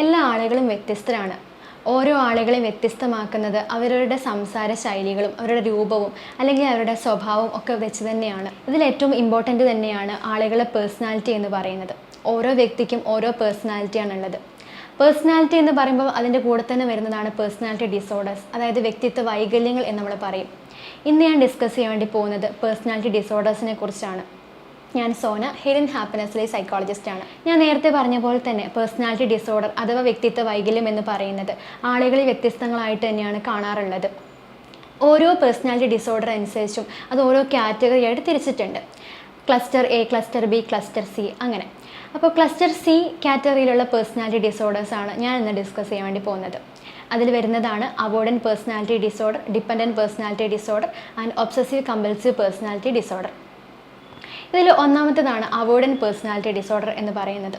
എല്ലാ ആളുകളും വ്യത്യസ്തരാണ്. ഓരോ ആളുകളെ വ്യത്യസ്തമാക്കുന്നത് അവരവരുടെ സംസാര ശൈലികളും അവരുടെ രൂപവും അല്ലെങ്കിൽ അവരുടെ സ്വഭാവവും ഒക്കെ വെച്ച് തന്നെയാണ്. ഇതിൽ ഏറ്റവും ഇമ്പോർട്ടന്റ് തന്നെയാണ് ആളുകളെ പേഴ്സണാലിറ്റി എന്ന് പറയുന്നത്. ഓരോ വ്യക്തിക്കും ഓരോ പേഴ്സണാലിറ്റിയാണുള്ളത് പേഴ്സണാലിറ്റി എന്ന് പറയുമ്പോൾ അതിന്റെ കൂടെ തന്നെ വരുന്നതാണ് പേഴ്സണാലിറ്റി ഡിസോർഡേഴ്സ് അതായത് വ്യക്തിത്വ വൈകല്യങ്ങൾ എന്ന് നമ്മൾ പറയും. ഇന്ന് ഞാൻ ഡിസ്കസ് ചെയ്യാൻ വേണ്ടി പോകുന്നത് പേഴ്സണാലിറ്റി ഡിസോർഡേഴ്സിനെ കുറിച്ചാണ്. ഞാൻ സോന ഹിഡൻ ഹാപ്പിനെസ്സിലെ സൈക്കോളജിസ്റ്റ് ആണ്. ഞാൻ നേരത്തെ പറഞ്ഞ പോലെ തന്നെ പേഴ്സണാലിറ്റി ഡിസോർഡർ അഥവാ വ്യക്തിത്വ വൈകല്യം എന്ന് പറയുന്നത് ആളുകളിൽ വ്യത്യസ്തങ്ങളായിട്ട് തന്നെയാണ് കാണാറുള്ളത്. ഓരോ പേഴ്സണാലിറ്റി ഡിസോർഡർ അനുസരിച്ചും അത് ഓരോ കാറ്റഗറി ആയിട്ട് തിരിച്ചിട്ടുണ്ട്. Cluster A cluster B cluster C അങ്ങനെ. അപ്പോൾ ക്ലസ്റ്റർ സി കാറ്റഗറിയിലുള്ള പേഴ്സണാലിറ്റി ഡിസോർഡേഴ്സാണ് ഞാൻ ഇന്ന് ഡിസ്കസ് ചെയ്യാൻ വേണ്ടി പോകുന്നത്. അതിൽ വരുന്നതാണ് അവോർഡൻ personality disorder dependent personality disorder and obsessive compulsive personality disorder ഇതിൽ ഒന്നാമത്തേതാണ് അവോയ്ഡൻ പേഴ്സണാലിറ്റി ഡിസോർഡർ എന്ന് പറയുന്നത്.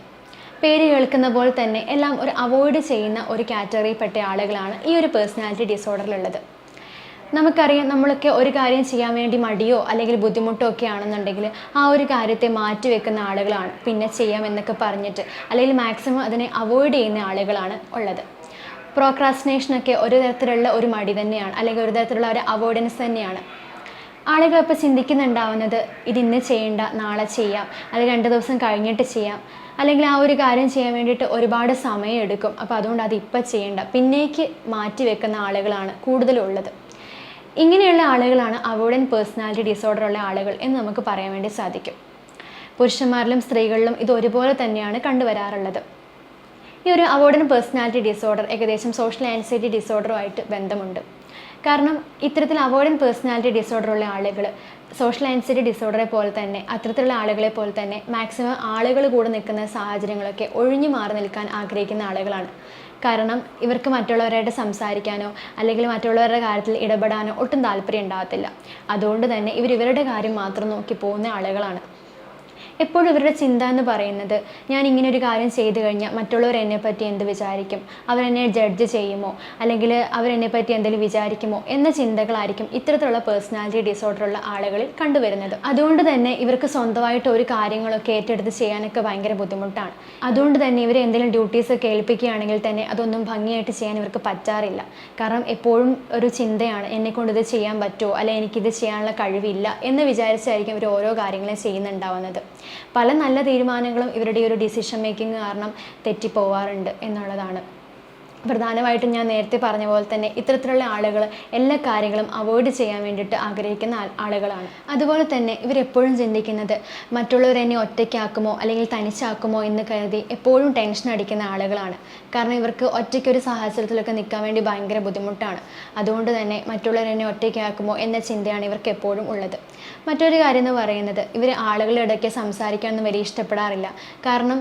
പേര് കേൾക്കുന്ന പോലെ തന്നെ എല്ലാം ഒരു അവോയ്ഡ് ചെയ്യുന്ന ഒരു കാറ്റഗറിയിൽപ്പെട്ട ആളുകളാണ് ഈ ഒരു പേഴ്സണാലിറ്റി ഡിസോർഡറിലുള്ളത് നമുക്കറിയാം നമ്മളൊക്കെ ഒരു കാര്യം ചെയ്യാൻ വേണ്ടി മടിയോ അല്ലെങ്കിൽ ബുദ്ധിമുട്ടോ ഒക്കെ ആണെന്നുണ്ടെങ്കിൽ ആ ഒരു കാര്യത്തെ മാറ്റി വെക്കുന്ന ആളുകളാണ്. പിന്നെ ചെയ്യാം എന്നൊക്കെ പറഞ്ഞിട്ട് അല്ലെങ്കിൽ മാക്സിമം അതിനെ അവോയ്ഡ് ചെയ്യുന്ന ആളുകളാണ് ഉള്ളത്. പ്രോക്രാസ്റ്റിനേഷനൊക്കെ ഒരു തരത്തിലുള്ള ഒരു മടി തന്നെയാണ് അല്ലെങ്കിൽ ഒരു തരത്തിലുള്ള ഒരു അവോയ്ഡൻസ് തന്നെയാണ്. ആളുകൾ ഇപ്പോൾ ചിന്തിക്കുന്നുണ്ടാവുന്നത് ഇത് ഇന്ന് ചെയ്യേണ്ട നാളെ ചെയ്യാം അല്ലെങ്കിൽ രണ്ട് ദിവസം കഴിഞ്ഞിട്ട് ചെയ്യാം. അല്ലെങ്കിൽ ആ ഒരു കാര്യം ചെയ്യാൻ വേണ്ടിയിട്ട് ഒരുപാട് സമയം എടുക്കും. അപ്പോൾ അതുകൊണ്ട് അത് ഇപ്പം ചെയ്യേണ്ട. പിന്നേക്ക് മാറ്റി വെക്കുന്ന ആളുകളാണ് കൂടുതലുള്ളത്. ഇങ്ങനെയുള്ള ആളുകളാണ് അവോയ്ഡൻ പേഴ്സണാലിറ്റി ഡിസോർഡർ ഉള്ള ആളുകൾ എന്ന് നമുക്ക് പറയാൻ വേണ്ടി സാധിക്കും. പുരുഷന്മാരിലും സ്ത്രീകളിലും ഇത് ഒരുപോലെ തന്നെയാണ് കണ്ടുവരാറുള്ളത്. ഈ ഒരു അവോയ്ഡൻ പേഴ്സണാലിറ്റി ഡിസോർഡർ ഏകദേശം സോഷ്യൽ ആൻസൈറ്റി ഡിസോർഡറുമായിട്ട് ബന്ധമുണ്ട്. കാരണം ഇത്തരത്തിൽ അവോയ്ഡൻ പേഴ്സണാലിറ്റി ഡിസോർഡർ ഉള്ള ആളുകൾ സോഷ്യൽ ആൻസൈറ്റി ഡിസോർഡറെ പോലെ തന്നെ അത്തരത്തിലുള്ള ആളുകളെ പോലെ തന്നെ മാക്സിമം ആളുകൾ കൂടെ നിൽക്കുന്ന സാഹചര്യങ്ങളൊക്കെ ഒഴിഞ്ഞു മാറി നിൽക്കാൻ ആഗ്രഹിക്കുന്ന ആളുകളാണ്. കാരണം ഇവർക്ക് മറ്റുള്ളവരായിട്ട് സംസാരിക്കാനോ അല്ലെങ്കിൽ മറ്റുള്ളവരുടെ കാര്യത്തിൽ ഇടപെടാനോ ഒട്ടും താല്പര്യം ഉണ്ടാകത്തില്ല. അതുകൊണ്ട് തന്നെ ഇവർ ഇവരുടെ കാര്യം മാത്രം നോക്കി പോകുന്ന ആളുകളാണ്. എപ്പോഴും ഇവരുടെ ചിന്ത എന്ന് പറയുന്നത് ഞാൻ ഇങ്ങനെ ഒരു കാര്യം ചെയ്തു കഴിഞ്ഞാൽ മറ്റുള്ളവർ എന്നെ പറ്റി എന്ത് വിചാരിക്കും? അവരെന്നെ ജഡ്ജ് ചെയ്യുമോ? അല്ലെങ്കിൽ അവരെന്നെ പറ്റി എന്തെങ്കിലും വിചാരിക്കുമോ? എന്ന ചിന്തകളായിരിക്കും ഇത്തരത്തിലുള്ള പേഴ്സണാലിറ്റി ഡിസോർഡറുള്ള ആളുകളിൽ കണ്ടുവരുന്നത്. അതുകൊണ്ട് തന്നെ ഇവർക്ക് സ്വന്തമായിട്ട് ഒരു കാര്യങ്ങളൊക്കെ ഏറ്റെടുത്ത് ചെയ്യാനൊക്കെ ഭയങ്കര ബുദ്ധിമുട്ടാണ്. അതുകൊണ്ട് തന്നെ ഇവർ എന്തെങ്കിലും ഡ്യൂട്ടീസ് ഒക്കെ ഏൽപ്പിക്കുകയാണെങ്കിൽ തന്നെ അതൊന്നും ഭംഗിയായിട്ട് ചെയ്യാൻ ഇവർക്ക് പറ്റാറില്ല. കാരണം എപ്പോഴും ഒരു ചിന്തയാണ് എന്നെ കൊണ്ട് ഇത് ചെയ്യാൻ പറ്റുമോ? അല്ലെങ്കിൽ എനിക്കിത് ചെയ്യാനുള്ള കഴിവില്ല? എന്ന് വിചാരിച്ചായിരിക്കും ഇവർ ഓരോ കാര്യങ്ങളും ചെയ്യുന്നുണ്ടാവുന്നത്. പല നല്ല തീരുമാനങ്ങളും ഇവരുടെ ഒരു ഡിസിഷൻ മേക്കിംഗ് കാരണം തെറ്റിപ്പോവാറുണ്ട് എന്നുള്ളതാണ്. പ്രധാനമായിട്ടും ഞാൻ നേരത്തെ പറഞ്ഞ പോലെ തന്നെ ഇത്തരത്തിലുള്ള ആളുകൾ എല്ലാ കാര്യങ്ങളും അവോയ്ഡ് ചെയ്യാൻ വേണ്ടിയിട്ട് ആഗ്രഹിക്കുന്ന ആളുകളാണ്. അതുപോലെ തന്നെ ഇവരെപ്പോഴും ചിന്തിക്കുന്നത് മറ്റുള്ളവരെന്നെ ഒറ്റയ്ക്കാക്കുമോ അല്ലെങ്കിൽ തനിച്ചാക്കുമോ എന്ന് കരുതി എപ്പോഴും ടെൻഷൻ അടിക്കുന്ന ആളുകളാണ്. കാരണം ഇവർക്ക് ഒറ്റയ്ക്ക് ഒരു സാഹചര്യത്തിലൊക്കെ നിൽക്കാൻ വേണ്ടി ഭയങ്കര ബുദ്ധിമുട്ടാണ്. അതുകൊണ്ട് തന്നെ മറ്റുള്ളവർ എന്നെ ഒറ്റയ്ക്കാക്കുമോ എന്ന ചിന്തയാണ് ഇവർക്ക് എപ്പോഴും ഉള്ളത്. മറ്റൊരു കാര്യം എന്ന് പറയുന്നത് ഇവർ ആളുകളുടെ ഇടയ്ക്ക് സംസാരിക്കാനൊന്നും വലിയ ഇഷ്ടപ്പെടാറില്ല. കാരണം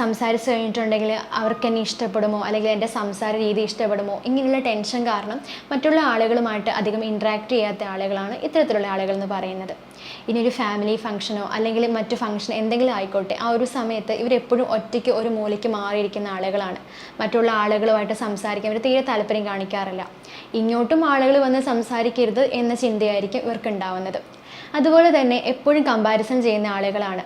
സംസാരിച്ച് കഴിഞ്ഞിട്ടുണ്ടെങ്കിൽ അവർക്ക് എന്നെ ഇഷ്ടപ്പെടുമോ അല്ലെങ്കിൽ എന്റെ രീതി ഇഷ്ടപ്പെടുമോ? ഇങ്ങനെയുള്ള ടെൻഷൻ കാരണം മറ്റുള്ള ആളുകളുമായിട്ട് അധികം ഇൻട്രാക്ട് ചെയ്യാത്ത ആളുകളാണ് ഇത്തരത്തിലുള്ള ആളുകൾ എന്ന് പറയുന്നത്. ഇനി ഒരു ഫാമിലി ഫംഗ്ഷനോ അല്ലെങ്കിൽ മറ്റു ഫംഗ്ഷൻ എന്തെങ്കിലും ആയിക്കോട്ടെ ആ ഒരു സമയത്ത് ഇവരെപ്പോഴും ഒറ്റയ്ക്ക് ഒരു മൂലയ്ക്ക് മാറിയിരിക്കുന്ന ആളുകളാണ്. മറ്റുള്ള ആളുകളുമായിട്ട് സംസാരിക്കാൻ ഇവർ തീരെ താല്പര്യം കാണിക്കാറില്ല. ഇങ്ങോട്ടും ആളുകൾ വന്ന് സംസാരിക്കരുത് എന്ന ചിന്തയായിരിക്കും ഇവർക്ക് ഉണ്ടാവുന്നത് അതുപോലെ തന്നെ എപ്പോഴും കമ്പാരിസൺ ചെയ്യുന്ന ആളുകളാണ്.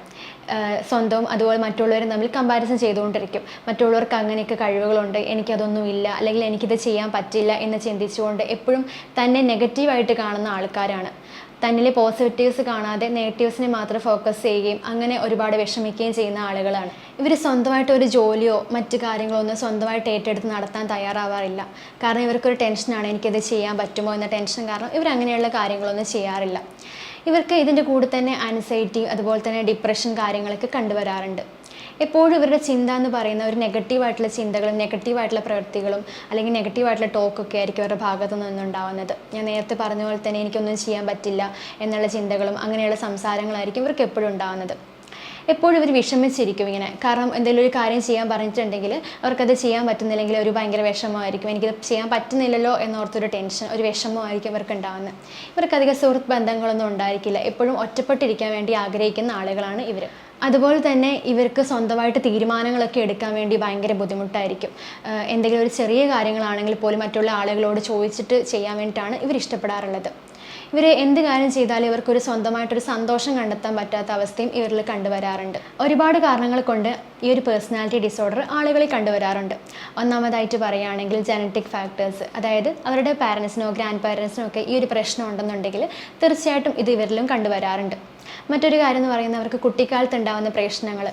സ്വന്തവും അതുപോലെ മറ്റുള്ളവരും തമ്മിൽ കമ്പാരിസൺ ചെയ്തുകൊണ്ടിരിക്കും. മറ്റുള്ളവർക്ക് അങ്ങനെയൊക്കെ കഴിവുകളുണ്ട് എനിക്കതൊന്നും ഇല്ല അല്ലെങ്കിൽ എനിക്കിത് ചെയ്യാൻ പറ്റില്ല എന്ന് ചിന്തിച്ചുകൊണ്ട് എപ്പോഴും തന്നെ നെഗറ്റീവായിട്ട് കാണുന്ന ആൾക്കാരാണ്. തന്നിലെ പോസിറ്റീവ്സ് കാണാതെ നെഗറ്റീവ്സിനെ മാത്രം ഫോക്കസ് ചെയ്യുകയും അങ്ങനെ ഒരുപാട് വിഷമിക്കുകയും ചെയ്യുന്ന ആളുകളാണ്. ഇവർ സ്വന്തമായിട്ട് ഒരു ജോലിയോ മറ്റു കാര്യങ്ങളോ ഒന്നും സ്വന്തമായിട്ട് ഏറ്റെടുത്ത് നടത്താൻ തയ്യാറാവാറില്ല. കാരണം ഇവർക്കൊരു ടെൻഷനാണ് എനിക്കത് ചെയ്യാൻ പറ്റുമോ എന്ന ടെൻഷൻ കാരണം ഇവർ അങ്ങനെയുള്ള കാര്യങ്ങളൊന്നും ചെയ്യാറില്ല. ഇവർക്ക് ഇതിന്റെ കൂടെ തന്നെ ആൻസൈറ്റി അതുപോലെ തന്നെ ഡിപ്രഷൻ കാര്യങ്ങളൊക്കെ കണ്ടുവരാറുണ്ട്. എപ്പോഴും ഇവരുടെ ചിന്ത എന്ന് പറയുന്ന ഒരു നെഗറ്റീവായിട്ടുള്ള ചിന്തകളും നെഗറ്റീവായിട്ടുള്ള പ്രവൃത്തികളും അല്ലെങ്കിൽ നെഗറ്റീവായിട്ടുള്ള ടോക്കൊക്കെ ആയിരിക്കും അവരുടെ ഭാഗത്തു നിന്നുണ്ടാവുന്നത്. ഞാൻ നേരത്തെ പറഞ്ഞ പോലെ തന്നെ എനിക്കൊന്നും ചെയ്യാൻ പറ്റില്ല എന്നുള്ള ചിന്തകളും അങ്ങനെയുള്ള സംസാരങ്ങളായിരിക്കും ഇവർക്ക് എപ്പോഴും ഉണ്ടാവുന്നത്. എപ്പോഴും ഇവർ വിഷമിച്ചിരിക്കും ഇങ്ങനെ. കാരണം എന്തെങ്കിലും ഒരു കാര്യം ചെയ്യാൻ പറഞ്ഞിട്ടുണ്ടെങ്കിൽ അവർക്കത് ചെയ്യാൻ പറ്റുന്നില്ലെങ്കിൽ ഒരു ഭയങ്കര വിഷമമായിരിക്കും. എനിക്കത് ചെയ്യാൻ പറ്റുന്നില്ലല്ലോ എന്നോർത്തൊരു ടെൻഷൻ ഒരു വിഷമമായിരിക്കും ഇവർക്ക് ഉണ്ടാകുന്നത് ഇവർക്കധികം സുഹൃത്ത് ബന്ധങ്ങളൊന്നും ഉണ്ടായിരിക്കില്ല. എപ്പോഴും ഒറ്റപ്പെട്ടിരിക്കാൻ വേണ്ടി ആഗ്രഹിക്കുന്ന ആളുകളാണ് ഇവർ അതുപോലെ തന്നെ ഇവർക്ക് സ്വന്തമായിട്ട് തീരുമാനങ്ങളൊക്കെ എടുക്കാൻ വേണ്ടി ഭയങ്കര ബുദ്ധിമുട്ടായിരിക്കും. എന്തെങ്കിലും ഒരു ചെറിയ കാര്യങ്ങളാണെങ്കിൽ പോലും മറ്റുള്ള ആളുകളോട് ചോദിച്ചിട്ട് ചെയ്യാൻ വേണ്ടിയിട്ടാണ് ഇവർ ഇഷ്ടപ്പെടാറുള്ളത്. ഇവർ എന്ത് കാര്യം ചെയ്താലും ഇവർക്കൊരു സ്വന്തമായിട്ടൊരു സന്തോഷം കണ്ടെത്താൻ പറ്റാത്ത അവസ്ഥയും ഇവരിൽ കണ്ടുവരാറുണ്ട്. ഒരുപാട് കാരണങ്ങൾ കൊണ്ട് ഈ ഒരു പേഴ്സണാലിറ്റി ഡിസോർഡർ ആളുകളിൽ കണ്ടുവരാറുണ്ട്. ഒന്നാമതായിട്ട് പറയുകയാണെങ്കിൽ ജനറ്റിക് ഫാക്ടേഴ്സ് അതായത് അവരുടെ പാരൻസിനോ ഗ്രാൻഡ് പാരൻസിനോ ഒക്കെ ഈ ഒരു പ്രശ്നം ഉണ്ടെന്നുണ്ടെങ്കിൽ തീർച്ചയായിട്ടും ഇത് ഇവരിലും കണ്ടുവരാറുണ്ട്. മറ്റൊരു കാര്യം എന്ന് പറയുന്നത് അവർക്ക് കുട്ടിക്കാലത്ത് ഉണ്ടാകുന്ന പ്രശ്നങ്ങൾ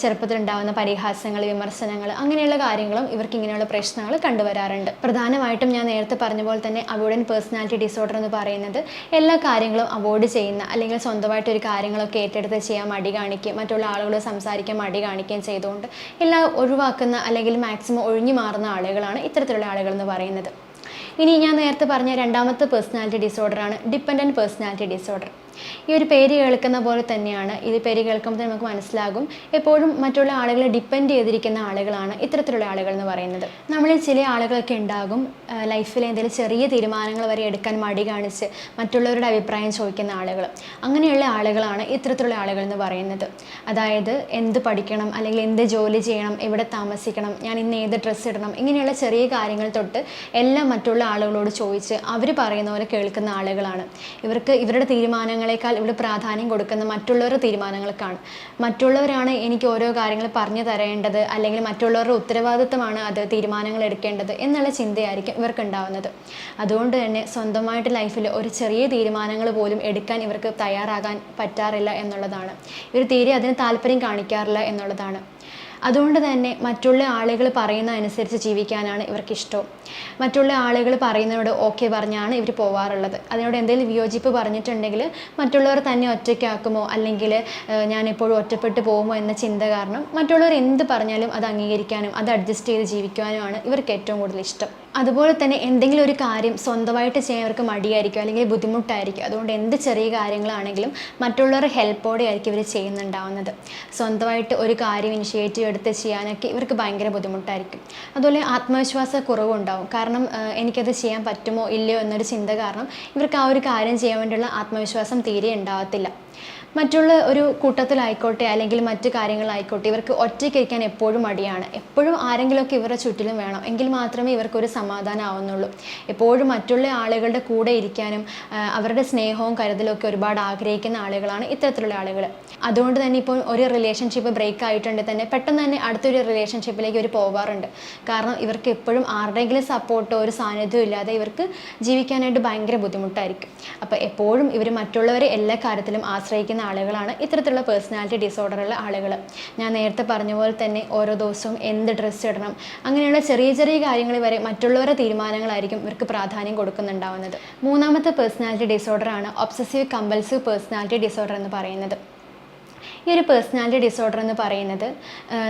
ചെറുപ്പത്തിൽ ഉണ്ടാകുന്ന പരിഹാസങ്ങൾ വിമർശനങ്ങൾ അങ്ങനെയുള്ള കാര്യങ്ങളും ഇവർക്ക് ഇങ്ങനെയുള്ള പ്രശ്നങ്ങൾ കണ്ടുവരാറുണ്ട്. പ്രധാനമായിട്ടും ഞാൻ നേരത്തെ പറഞ്ഞ പോലെ തന്നെ അവോയ്ഡൻ പേഴ്സണാലിറ്റി ഡിസോർഡർ എന്ന് പറയുന്നത് എല്ലാ കാര്യങ്ങളും അവോയ്ഡ് ചെയ്യുന്ന അല്ലെങ്കിൽ സ്വന്തമായിട്ട് ഒരു കാര്യങ്ങളൊക്കെ ഏറ്റെടുത്ത് ചെയ്യാൻ മടി കാണിക്കുകയും മറ്റുള്ള ആളുകളോട് സംസാരിക്കാൻ മടി കാണിക്കുകയും ചെയ്തുകൊണ്ട് എല്ലാം ഒഴിവാക്കുന്ന അല്ലെങ്കിൽ മാക്സിമം ഒഴിഞ്ഞു മാറുന്ന ആളുകളാണ് ഇത്തരത്തിലുള്ള ആളുകൾ എന്ന് പറയുന്നത്. ഇനി ഞാൻ നേരത്തെ പറഞ്ഞ രണ്ടാമത്തെ പേഴ്സണാലിറ്റി ഡിസോർഡറാണ് ഡിപ്പെൻഡന്റ് പേഴ്സണാലിറ്റി ഡിസോർഡർ ഈ ഒരു പേര് കേൾക്കുന്ന പോലെ തന്നെയാണ് ഇത് പേര് കേൾക്കുമ്പോൾ നമുക്ക് മനസ്സിലാകും. എപ്പോഴും മറ്റുള്ള ആളുകളെ ഡിപ്പെൻഡ് ചെയ്തിരിക്കുന്ന ആളുകളാണ് ഇത്തരത്തിലുള്ള ആളുകൾ എന്ന് പറയുന്നത്. നമ്മളിൽ ചില ആളുകളൊക്കെ ഉണ്ടാകും ലൈഫിലെ എന്തെങ്കിലും ചെറിയ തീരുമാനങ്ങൾ വരെ എടുക്കാൻ മടി കാണിച്ച് മറ്റുള്ളവരുടെ അഭിപ്രായം ചോദിക്കുന്ന ആളുകൾ. അങ്ങനെയുള്ള ആളുകളാണ് ഇത്തരത്തിലുള്ള ആളുകൾ എന്ന് പറയുന്നത്. അതായത് എന്ത് പഠിക്കണം അല്ലെങ്കിൽ എന്ത് ജോലി ചെയ്യണം എവിടെ താമസിക്കണം ഞാൻ ഇന്ന് ഏത് ഡ്രസ്സ് ഇടണം ഇങ്ങനെയുള്ള ചെറിയ കാര്യങ്ങൾ തൊട്ട് എല്ലാം മറ്റുള്ള ആളുകളോട് ചോദിച്ച് അവർ പറയുന്ന പോലെ കേൾക്കുന്ന ആളുകളാണ്. ഇവർക്ക് ഇവരുടെ തീരുമാനങ്ങളെക്കാൾ ഇവിടെ പ്രാധാന്യം കൊടുക്കുന്ന മറ്റുള്ളവരുടെ തീരുമാനങ്ങൾക്കാണ് മറ്റുള്ളവരാണ് എനിക്ക് ഓരോ കാര്യങ്ങൾ പറഞ്ഞു തരേണ്ടത് അല്ലെങ്കിൽ മറ്റുള്ളവരുടെ ഉത്തരവാദിത്തമാണ് അത് തീരുമാനങ്ങൾ എടുക്കേണ്ടത് എന്നുള്ള ചിന്തയായിരിക്കും ഇവർക്ക് ഉണ്ടാവുന്നത്. അതുകൊണ്ട് തന്നെ സ്വന്തമായിട്ട് ലൈഫിൽ ഒരു ചെറിയ തീരുമാനങ്ങൾ പോലും എടുക്കാൻ ഇവർക്ക് തയ്യാറാകാൻ പറ്റാറില്ല എന്നുള്ളതാണ്. ഇവർ തീരെ അതിന് താല്പര്യം കാണിക്കാറില്ല എന്നുള്ളതാണ്. അതുകൊണ്ട് തന്നെ മറ്റുള്ള ആളുകൾ പറയുന്ന അനുസരിച്ച് ജീവിക്കാനാണ് ഇവർക്ക് ഇഷ്ടം മറ്റുള്ള ആളുകൾ പറയുന്നതിനോട് ഓക്കെ പറഞ്ഞാണ് ഇവർ പോവാറുള്ളത്. അതിനോട് എന്തെങ്കിലും വിയോജിപ്പ് പറഞ്ഞിട്ടുണ്ടെങ്കിൽ മറ്റുള്ളവർ തന്നെ ഒറ്റയ്ക്കാക്കുമോ? അല്ലെങ്കിൽ ഞാൻ എപ്പോഴും ഒറ്റപ്പെട്ട് പോകുമോ എന്ന ചിന്ത കാരണം മറ്റുള്ളവർ എന്ത് പറഞ്ഞാലും അത് അംഗീകരിക്കാനും അത് അഡ്ജസ്റ്റ് ചെയ്ത് ജീവിക്കാനുമാണ് ഇവർക്ക് ഏറ്റവും കൂടുതൽ ഇഷ്ടം. അതുപോലെ തന്നെ എന്തെങ്കിലും ഒരു കാര്യം സ്വന്തമായിട്ട് ചെയ്യാൻ അവർക്ക് മടിയായിരിക്കും അല്ലെങ്കിൽ ബുദ്ധിമുട്ടായിരിക്കും. അതുകൊണ്ട് എന്ത് ചെറിയ കാര്യങ്ങളാണെങ്കിലും മറ്റുള്ളവരുടെ ഹെൽപ്പോടെ ആയിരിക്കും ഇവർ ചെയ്യുന്നുണ്ടാവുന്നത്. സ്വന്തമായിട്ട് ഒരു കാര്യം ഇനിഷ്യേറ്റീവ് എടുത്ത് ചെയ്യാനൊക്കെ ഇവർക്ക് ഭയങ്കര ബുദ്ധിമുട്ടായിരിക്കും. അതുപോലെ ആത്മവിശ്വാസ കുറവുണ്ടാവും. കാരണം എനിക്കത് ചെയ്യാൻ പറ്റുമോ ഇല്ലയോ എന്നൊരു ചിന്ത കാരണം ഇവർക്ക് ആ ഒരു കാര്യം ചെയ്യാൻ വേണ്ടിയുള്ള ആത്മവിശ്വാസം തീരെ ഉണ്ടാവത്തില്ല. മറ്റുള്ള ഒരു കൂട്ടത്തിലായിക്കോട്ടെ അല്ലെങ്കിൽ മറ്റ് കാര്യങ്ങളായിക്കോട്ടെ ഇവർക്ക് ഒറ്റയ്ക്കിരിക്കാൻ എപ്പോഴും മടിയാണ്. എപ്പോഴും ആരെങ്കിലുമൊക്കെ ഇവരുടെ ചുറ്റിലും വേണം. എങ്കിൽ മാത്രമേ ഇവർക്കൊരു സമാധാനം ആവുന്നുള്ളൂ എപ്പോഴും മറ്റുള്ള ആളുകളുടെ കൂടെ ഇരിക്കാനും അവരുടെ സ്നേഹവും കരുതലും ഒക്കെ ഒരുപാട് ആഗ്രഹിക്കുന്ന ആളുകളാണ് ഇത്തരത്തിലുള്ള ആളുകൾ അതുകൊണ്ട് തന്നെ ഇപ്പോൾ ഒരു റിലേഷൻഷിപ്പ് ബ്രേക്ക് ആയിട്ടുണ്ട് തന്നെ പെട്ടെന്ന് തന്നെ അടുത്തൊരു റിലേഷൻഷിപ്പിലേക്ക് ഇവർ പോകാറുണ്ട് കാരണം ഇവർക്ക് എപ്പോഴും ആരുടെയെങ്കിലും സപ്പോർട്ടോ ഒരു സാന്നിധ്യം ഇല്ലാതെ ഇവർക്ക് ജീവിക്കാനായിട്ട് ഭയങ്കര ബുദ്ധിമുട്ടായിരിക്കും. അപ്പോൾ എപ്പോഴും ഇവർ മറ്റുള്ളവരെ എല്ലാ കാര്യത്തിലും ആശ്രയിക്കുന്ന ആളുകളാണ് ഇത്തരത്തിലുള്ള പേഴ്സണാലിറ്റി ഡിസോർഡറുള്ള ആളുകൾ ഞാൻ നേരത്തെ പറഞ്ഞ പോലെ തന്നെ ഓരോ ദിവസവും എന്ത് ഡ്രസ്സ് ഇടണം അങ്ങനെയുള്ള ചെറിയ ചെറിയ കാര്യങ്ങൾ വരെ മറ്റുള്ളവരുടെ തീരുമാനങ്ങളായിരിക്കും ഇവർക്ക് പ്രാധാന്യം കൊടുക്കുന്നുണ്ടാവുന്നത്. മൂന്നാമത്തെ പേഴ്സണാലിറ്റി ഡിസോർഡറാണ് ഒബ്സസീവ് കമ്പൽസീവ് പേഴ്സണാലിറ്റി ഡിസോർഡർ എന്ന് പറയുന്നത്. ഈ ഒരു പേഴ്സണാലിറ്റി ഡിസോർഡർ എന്ന് പറയുന്നത്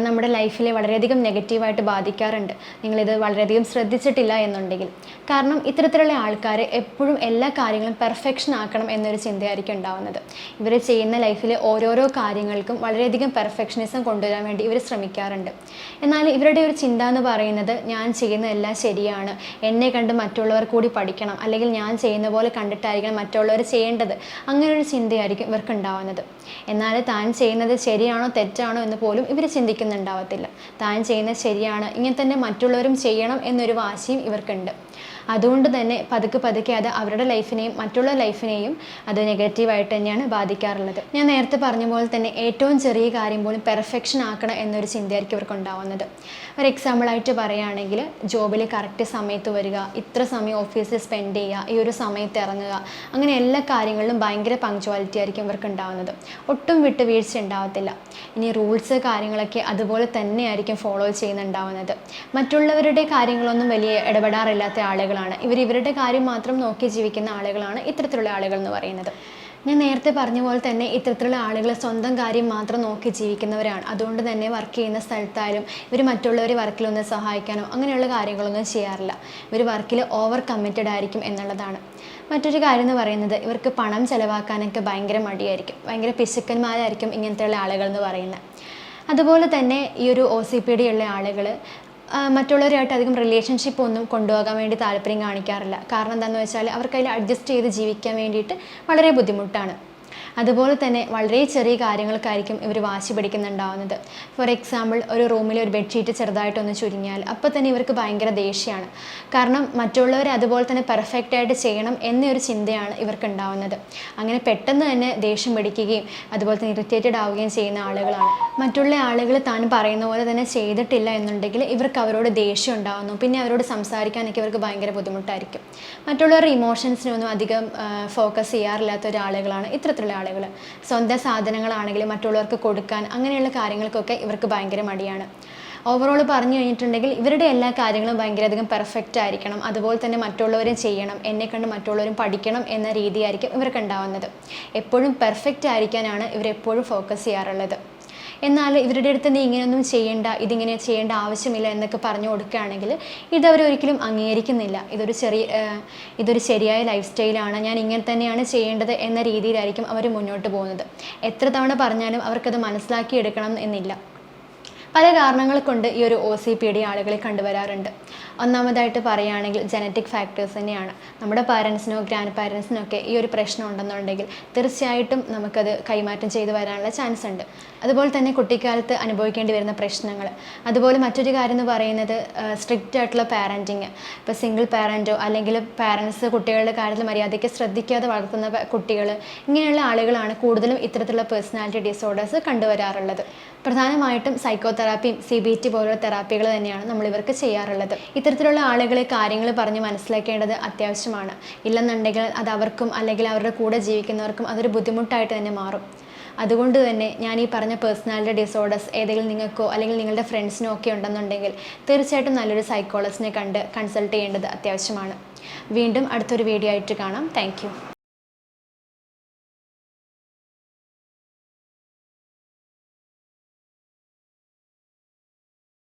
നമ്മുടെ ലൈഫിലെ വളരെയധികം നെഗറ്റീവായിട്ട് ബാധിക്കാറുണ്ട്. നിങ്ങളിത് വളരെയധികം ശ്രദ്ധിച്ചിട്ടില്ല എന്നുണ്ടെങ്കിൽ. കാരണം ഇത്തരത്തിലുള്ള ആൾക്കാർ എപ്പോഴും എല്ലാ കാര്യങ്ങളും പെർഫെക്ഷൻ ആക്കണം എന്നൊരു ചിന്തയായിരിക്കും ഉണ്ടാവുന്നത്. ഇവർ ചെയ്യുന്ന ലൈഫിലെ ഓരോരോ കാര്യങ്ങൾക്കും വളരെയധികം പെർഫെക്ഷനിസം കൊണ്ടുവരാൻ വേണ്ടി ഇവർ ശ്രമിക്കാറുണ്ട്. എന്നാൽ ഇവരുടെ ഒരു ചിന്ത എന്ന് പറയുന്നത് ഞാൻ ചെയ്യുന്നതെല്ലാം ശരിയാണ് എന്നെ കണ്ട് മറ്റുള്ളവർ കൂടി പഠിക്കണം അല്ലെങ്കിൽ ഞാൻ ചെയ്യുന്ന പോലെ കണ്ടിട്ടായിരിക്കണം മറ്റുള്ളവർ ചെയ്യേണ്ടത് അങ്ങനെ ഒരു ചിന്തയായിരിക്കും ഇവർക്ക് ഉണ്ടാവുന്നത് എന്നാൽ താൻ ചെയ്യുന്നത് ശരിയാണോ തെറ്റാണോ എന്ന് പോലും ഇവർ ചിന്തിക്കുന്നുണ്ടാവത്തില്ല. താൻ ചെയ്യുന്നത് ശരിയാണ് ഇങ്ങനെ തന്നെ മറ്റുള്ളവരും ചെയ്യണം എന്നൊരു വാശിയും ഇവർക്കുണ്ട്. അതുകൊണ്ട് തന്നെ പതുക്കെ പതുക്കെ അത് അവരുടെ ലൈഫിനെയും മറ്റുള്ള ലൈഫിനെയും അത് നെഗറ്റീവായിട്ട് തന്നെയാണ് ബാധിക്കാറുള്ളത്. ഞാൻ നേരത്തെ പറഞ്ഞ പോലെ തന്നെ ഏറ്റവും ചെറിയ കാര്യം പോലും പെർഫെക്ഷൻ ആക്കണം എന്നൊരു ചിന്തയായിരിക്കും ഇവർക്ക് ഉണ്ടാവുന്നത്. ഒരു എക്സാമ്പിളായിട്ട് പറയുകയാണെങ്കിൽ ജോബിൽ കറക്റ്റ് സമയത്ത് വരിക ഇത്ര സമയം ഓഫീസിൽ സ്പെൻഡ് ചെയ്യുക ഈ ഒരു സമയത്ത് ഇറങ്ങുക അങ്ങനെ എല്ലാ കാര്യങ്ങളിലും ഭയങ്കര പങ്ക്ച്വാലിറ്റി ആയിരിക്കും ഇവർക്ക് ഉണ്ടാവുന്നത്. ഒട്ടും വിട്ട് വീഴ്ച ഉണ്ടാവത്തില്ല. ഇനി റൂൾസ് കാര്യങ്ങളൊക്കെ അതുപോലെ തന്നെയായിരിക്കും ഫോളോ ചെയ്യുന്നുണ്ടാവുന്നത്. മറ്റുള്ളവരുടെ കാര്യങ്ങളൊന്നും വലിയ ഇടപെടാറില്ലാത്ത ആളുകളാണ്. ഇവർ ഇവരുടെ കാര്യം മാത്രം നോക്കി ജീവിക്കുന്ന ആളുകളാണ് ഇത്തരത്തിലുള്ള ആളുകൾ എന്ന് പറയുന്നത്. ഞാൻ നേരത്തെ പറഞ്ഞ പോലെ തന്നെ ഇത്തരത്തിലുള്ള ആളുകൾ സ്വന്തം കാര്യം മാത്രം നോക്കി ജീവിക്കുന്നവരാണ്. അതുകൊണ്ട് തന്നെ വർക്ക് ചെയ്യുന്ന സ്ഥലത്തായാലും ഇവർ മറ്റുള്ളവരെ വർക്കിലൊന്ന് സഹായിക്കാനോ അങ്ങനെയുള്ള കാര്യങ്ങളൊന്നും ചെയ്യാറില്ല. ഇവർ വർക്കിൽ ഓവർ കമ്മിറ്റഡ് ആയിരിക്കും എന്നുള്ളതാണ്. മറ്റൊരു കാര്യം എന്ന് പറയുന്നത് ഇവർക്ക് പണം ചിലവാക്കാനൊക്കെ ഭയങ്കര മടിയായിരിക്കും. ഭയങ്കര പിശുക്കന്മാരായിരിക്കും ഇങ്ങനത്തെയുള്ള ആളുകൾ എന്ന് പറയുന്നത്. അതുപോലെ തന്നെ ഈ ഒരു ഒ സി പി ഡി ഉള്ള ആളുകൾ മറ്റുള്ളവരുമായിട്ട് അധികം റിലേഷൻഷിപ്പ് ഒന്നും കൊണ്ടുപോകാൻ വേണ്ടി താല്പര്യം കാണിക്കാറില്ല. കാരണം എന്താണെന്ന് വെച്ചാൽ അവർക്കതിൽ അഡ്ജസ്റ്റ് ചെയ്ത് ജീവിക്കാൻ വേണ്ടിയിട്ട് വളരെ ബുദ്ധിമുട്ടാണ്. അതുപോലെ തന്നെ വളരെ ചെറിയ കാര്യങ്ങൾക്കായിരിക്കും ഇവർ വാശി പിടിക്കുന്നുണ്ടാവുന്നത്. ഫോർ എക്സാമ്പിൾ ഒരു റൂമിൽ ഒരു ബെഡ്ഷീറ്റ് ചെറുതായിട്ടൊന്ന് ചുരുങ്ങിയാൽ അപ്പോൾ തന്നെ ഇവർക്ക് ഭയങ്കര ദേഷ്യമാണ്. കാരണം മറ്റുള്ളവരെ അതുപോലെ തന്നെ പെർഫെക്റ്റ് ആയിട്ട് ചെയ്യണം എന്നൊരു ചിന്തയാണ് ഇവർക്ക് ഉണ്ടാവുന്നത് അങ്ങനെ പെട്ടെന്ന് തന്നെ ദേഷ്യം പിടിക്കുകയും അതുപോലെ തന്നെ ഇറിറ്റേറ്റഡ് ആവുകയും ചെയ്യുന്ന ആളുകളാണ്. മറ്റുള്ള ആളുകൾ താൻ പറയുന്ന പോലെ തന്നെ ചെയ്തിട്ടില്ല എന്നുണ്ടെങ്കിൽ ഇവർക്ക് അവരോട് ദേഷ്യം ഉണ്ടാവുന്നു. പിന്നെ അവരോട് സംസാരിക്കാനൊക്കെ ഇവർക്ക് ഭയങ്കര ബുദ്ധിമുട്ടായിരിക്കും. മറ്റുള്ളവരുടെ ഇമോഷൻസിനൊന്നും അധികം ഫോക്കസ് ചെയ്യാറില്ലാത്ത ഒരാളുകളാണ് ഇത്തരത്തിലുള്ള ആളുകൾ സ്വന്തം സാധനങ്ങളാണെങ്കിലും മറ്റുള്ളവർക്ക് കൊടുക്കാൻ അങ്ങനെയുള്ള കാര്യങ്ങൾക്കൊക്കെ ഇവർക്ക് ഭയങ്കര മടിയാണ്. ഓവറോൾ പറഞ്ഞു കഴിഞ്ഞിട്ടുണ്ടെങ്കിൽ ഇവരുടെ എല്ലാ കാര്യങ്ങളും ഭയങ്കരധികം പെർഫെക്റ്റ് ആയിരിക്കണം. അതുപോലെ തന്നെ മറ്റുള്ളവരും ചെയ്യണം. എന്നെ കണ്ട് മറ്റുള്ളവരും പഠിക്കണം എന്ന രീതിയായിരിക്കും ഇവർക്ക് ഉണ്ടാവുന്നത്. എപ്പോഴും പെർഫെക്റ്റ് ആയിരിക്കാനാണ് ഇവരെപ്പോഴും ഫോക്കസ് ചെയ്യാറുള്ളത്. എന്നാൽ ഇവരുടെ അടുത്ത് നീ ഇങ്ങനെയൊന്നും ചെയ്യേണ്ട ഇതിങ്ങനെ ചെയ്യേണ്ട ആവശ്യമില്ല എന്നൊക്കെ പറഞ്ഞു കൊടുക്കുകയാണെങ്കിൽ ഇതവർ ഒരിക്കലും അംഗീകരിക്കുന്നില്ല. ഇതൊരു ചെറിയ ഇതൊരു ശരിയായ ലൈഫ് സ്റ്റൈലാണ് ഞാൻ ഇങ്ങനെ തന്നെയാണ് ചെയ്യേണ്ടത് എന്ന രീതിയിലായിരിക്കും അവർ മുന്നോട്ട് പോകുന്നത്. എത്ര തവണ പറഞ്ഞാലും അവർക്കത് മനസ്സിലാക്കിയെടുക്കണം എന്നില്ല. പല കാരണങ്ങൾ കൊണ്ട് ഈ ഒരു ഒ സി പി ഡി ആളുകളെ കണ്ടുവരാറുണ്ട്. ഒന്നാമതായിട്ട് പറയുകയാണെങ്കിൽ ജനറ്റിക് ഫാക്ടേഴ്സ് തന്നെയാണ്. നമ്മുടെ പാരൻസിനോ ഗ്രാൻഡ് പാരൻസിനോ ഒക്കെ ഈ ഒരു പ്രശ്നം ഉണ്ടെന്നുണ്ടെങ്കിൽ തീർച്ചയായിട്ടും നമുക്കത് കൈമാറ്റം ചെയ്തു വരാനുള്ള ചാൻസ് ഉണ്ട്. അതുപോലെ തന്നെ കുട്ടിക്കാലത്ത് അനുഭവിക്കേണ്ടി വരുന്ന പ്രശ്നങ്ങൾ. അതുപോലെ മറ്റൊരു കാര്യം എന്ന് പറയുന്നത് സ്ട്രിക്റ്റ് ആയിട്ടുള്ള പാരന്റിങ് ഇപ്പോൾ സിംഗിൾ പാരന്റോ അല്ലെങ്കിൽ പാരൻസ് കുട്ടികളുടെ കാര്യത്തിൽ മര്യാദയ്ക്ക് ശ്രദ്ധിക്കാതെ വളർത്തുന്ന കുട്ടികൾ ഇങ്ങനെയുള്ള ആളുകളാണ് കൂടുതലും ഇത്തരത്തിലുള്ള പേഴ്സണാലിറ്റി ഡിസോർഡേഴ്സ് കണ്ടുവരാറുള്ളത്. പ്രധാനമായിട്ടും സൈക്കോ തെറാപ്പിയും സി ബി ടി പോലുള്ള തെറാപ്പികൾ തന്നെയാണ് നമ്മൾ ഇവർക്ക് ചെയ്യാറുള്ളത്. ഇത്തരത്തിലുള്ള ആളുകളെ കാര്യങ്ങൾ പറഞ്ഞ് മനസ്സിലാക്കേണ്ടത് അത്യാവശ്യമാണ്. ഇല്ലെന്നുണ്ടെങ്കിൽ അത് അവർക്കും അല്ലെങ്കിൽ അവരുടെ കൂടെ ജീവിക്കുന്നവർക്കും അതൊരു ബുദ്ധിമുട്ടായിട്ട് തന്നെ മാറും. അതുകൊണ്ട് തന്നെ ഞാൻ ഈ പറഞ്ഞ പേഴ്സണാലിറ്റി ഡിസോർഡേഴ്സ് ഏതെങ്കിലും നിങ്ങൾക്കോ അല്ലെങ്കിൽ നിങ്ങളുടെ ഫ്രണ്ട്സിനോ ഒക്കെ ഉണ്ടെന്നുണ്ടെങ്കിൽ തീർച്ചയായിട്ടും നല്ലൊരു സൈക്കോളജിസ്റ്റിനെ കണ്ട് കൺസൾട്ട് ചെയ്യേണ്ടത് അത്യാവശ്യമാണ്. വീണ്ടും അടുത്തൊരു വീഡിയോ ആയിട്ട് കാണാം. താങ്ക്